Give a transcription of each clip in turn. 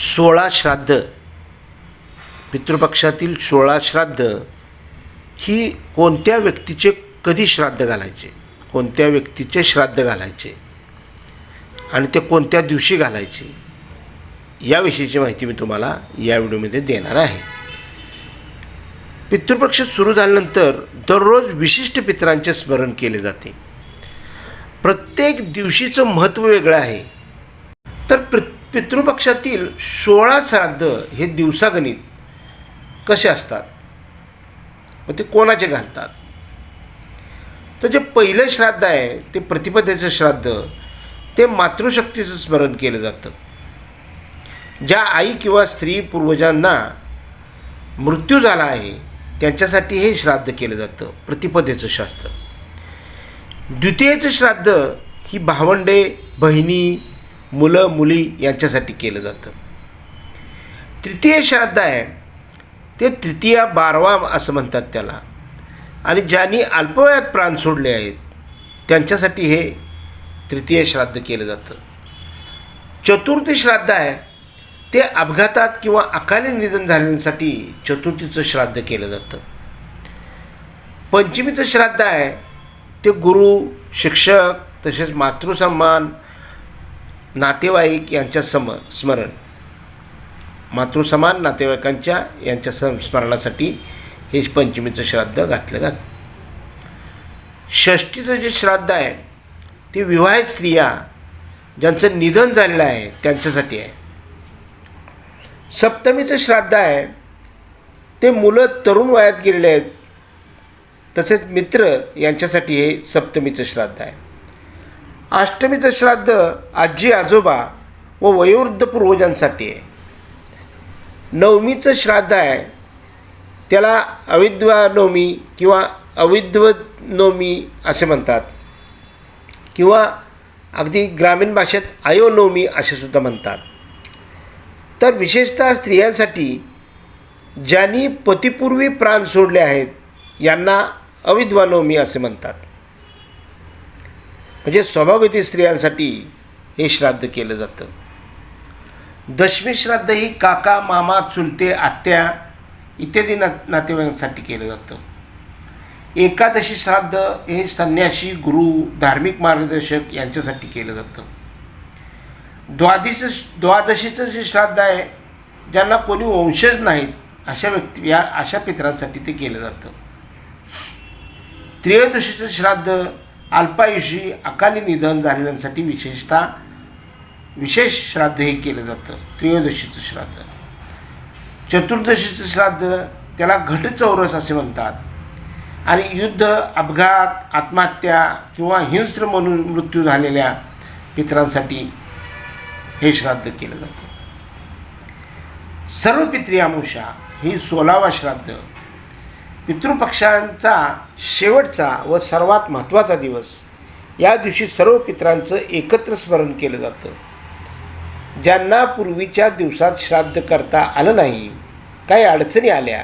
सोळा श्राद्ध. पितृपक्षातील सोळा श्राद्ध ही कोणत्या व्यक्तीचे कधी श्राद्ध घालायचे? कोणत्या व्यक्तीचे श्राद्ध घालायचे? आणि ते कोणत्या दिवशी घालायचे? याविषयीची माहिती मी तुम्हाला या व्हिडिओमध्ये देणार आहे. पितृपक्ष सुरू झाल्यानंतर दररोज विशिष्ट पितरांचे स्मरण केले जाते. प्रत्येक दिवशीचं महत्त्व वेगळं आहे. तर प्रत्येक पितृपक्षातील सोळा श्राद्ध हे दिवसागणित कसे असतात? व ते कोणाचे घालतात? तर जे पहिलं श्राद्ध आहे ते प्रतिपदेचं श्राद्ध ते मातृशक्तीचं स्मरण केलं जातं. ज्या आई किंवा स्त्री पूर्वजांना मृत्यू झाला आहे त्यांच्यासाठी हे श्राद्ध केलं जातं प्रतिपदेचं शास्त्र. द्वितीयेचं श्राद्ध ही भावंडे बहिणी मुलं मुली यांच्यासाठी केलं जातं. तृतीय श्राद्ध आहे. ते तृतीया बारवा असं म्हणतात त्याला. आणि ज्यांनी अल्पवयात प्राण सोडले आहेत त्यांच्यासाठी हे तृतीय श्राद्ध केलं जातं. चतुर्थी श्राद्ध आहे. ते अपघातात किंवा अकाली निधन झालेल्यांसाठी चतुर्थीचं श्राद्ध केलं जातं. पंचमीचं श्राद्ध आहे. ते गुरु शिक्षक तसेच मातृसन्मान नातेवाईक यांच्या सम स्मरण. मातृसमान नातेवाईकांच्या यांच्या सम स्मरणासाठी हे पंचमीचं श्राद्ध घातलं जातं. षष्टीचं जे श्राद्ध आहे ते विवाहित स्त्रिया ज्यांचं निधन झालेलं आहे त्यांच्यासाठी आहे. सप्तमीचं श्राद्ध आहे ते मुलं तरुण वयात गेलेले आहेत तसेच मित्र यांच्यासाठी हे सप्तमीचं श्राद्ध आहे. अष्टमीचं श्राद्ध आजी आजोबा व वयोवृद्ध पूर्वजांसाठी आहे. नवमीचं श्राद्ध आहे. त्याला अविद्वा नवमी किंवा अविद्व नवमी असे म्हणतात. किंवा अगदी ग्रामीण भाषेत आयोनवमी असे सुद्धा म्हणतात. तर विशेषतः स्त्रियांसाठी ज्यांनी पतीपूर्वी प्राण सोडले आहेत यांना अविद्वानवमी असे म्हणतात. म्हणजे स्वभावगती स्त्रियांसाठी हे श्राद्ध केलं जातं. दशमी श्राद्ध ही काका मामा चुलते आत्या इत्यादी ना नातेवाईकांसाठी केलं जातं. एकादशी श्राद्ध हे संन्यासी गुरु धार्मिक मार्गदर्शक यांच्यासाठी केलं जातं. द्वादशीचं द्वादशीचं जे श्राद्ध आहे ज्यांना कोणी वंशज नाहीत अशा व्यक्ती या अशा पितरांसाठी ते केलं जातं. त्रयोदशीचं श्राद्ध अल्पायुषी अकाली निधन झालेल्यांसाठी विशेषतः विशेष श्राद्ध हे केलं जातं. त्रयोदशीचं श्राद्ध. चतुर्दशीचं श्राद्ध त्याला घटचौरस असे म्हणतात. आणि युद्ध अपघात आत्महत्या किंवा हिंस्त्र म्हणून मृत्यू झालेल्या पितरांसाठी हे श्राद्ध केलं जातं. सर्व पित्री अमुषा ही सोलावा श्राद्ध. पितृपक्षांचा शेवटचा व सर्वात महत्त्वाचा दिवस. या दिवशी सर्व पित्रांचं एकत्र स्मरण केलं जातं. ज्यांना पूर्वीच्या दिवसात श्राद्ध करता आलं नाही काही अडचणी आल्या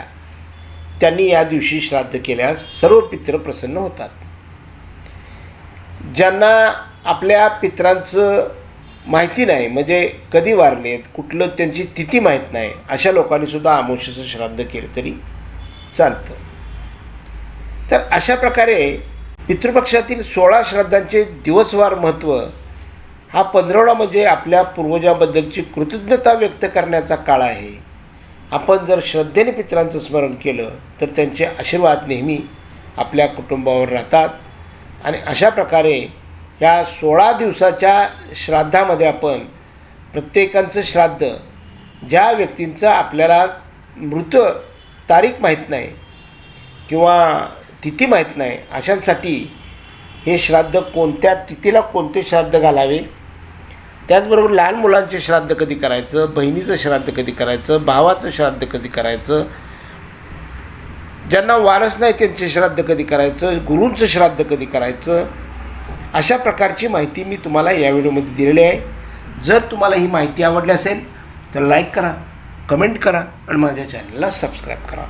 त्यांनी या दिवशी श्राद्ध केल्यास सर्व पित्र प्रसन्न होतात. ज्यांना आपल्या पित्रांचं माहिती नाही म्हणजे कधी वारलेत कुठलं त्यांची तिथी माहीत नाही अशा लोकांनीसुद्धा आमोशीचं श्राद्ध केलं तरी चालतं. तर अशा प्रकारे पितृपक्षातील सोळा श्राद्धांचे दिवसवार महत्त्व हा पंधरवडा म्हणजे आपल्या पूर्वजाबद्दलची कृतज्ञता व्यक्त करण्याचा काळ आहे. आपण जर श्रद्धेने पितरांचं स्मरण केलं तर त्यांचे आशीर्वाद नेहमी आपल्या कुटुंबावर राहतात. आणि अशा प्रकारे या सोळा दिवसाच्या श्राद्धामध्ये आपण प्रत्येकांचं श्राद्ध ज्या व्यक्तींचं आपल्याला मृत तारीख माहीत नाही किंवा तिथी माहीत नाही. अशांसाठी हे श्राद्ध कोणत्या तिथीला कोणते श्राद्ध घालावे? त्याचबरोबर लहान मुलांचे श्राद्ध कधी करायचं? बहिणीचं श्राद्ध कधी करायचं? भावाचं श्राद्ध कधी करायचं? ज्यांना वारस नाही त्यांचे श्राद्ध कधी करायचं? गुरूंचं श्राद्ध कधी करायचं? अशा प्रकारची माहिती मी तुम्हाला या व्हिडिओमध्ये दिलेली आहे. जर तुम्हाला ही माहिती आवडली असेल तर लाईक करा कमेंट करा आणि माझ्या चॅनलला सबस्क्राईब करा.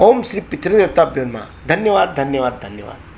ओम श्री पितृदेवताभ्यो नमः। धन्यवाद धन्यवाद धन्यवाद।